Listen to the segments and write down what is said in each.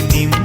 venimos.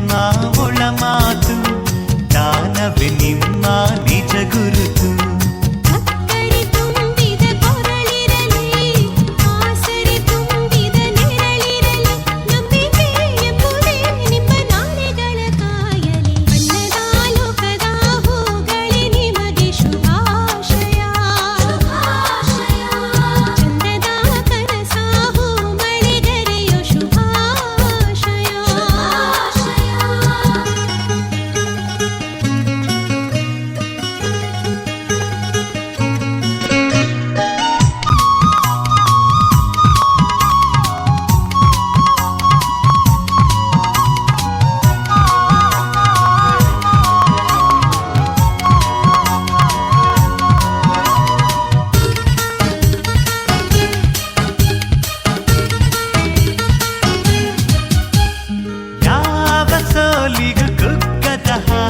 నాలిగ కుక్కదహా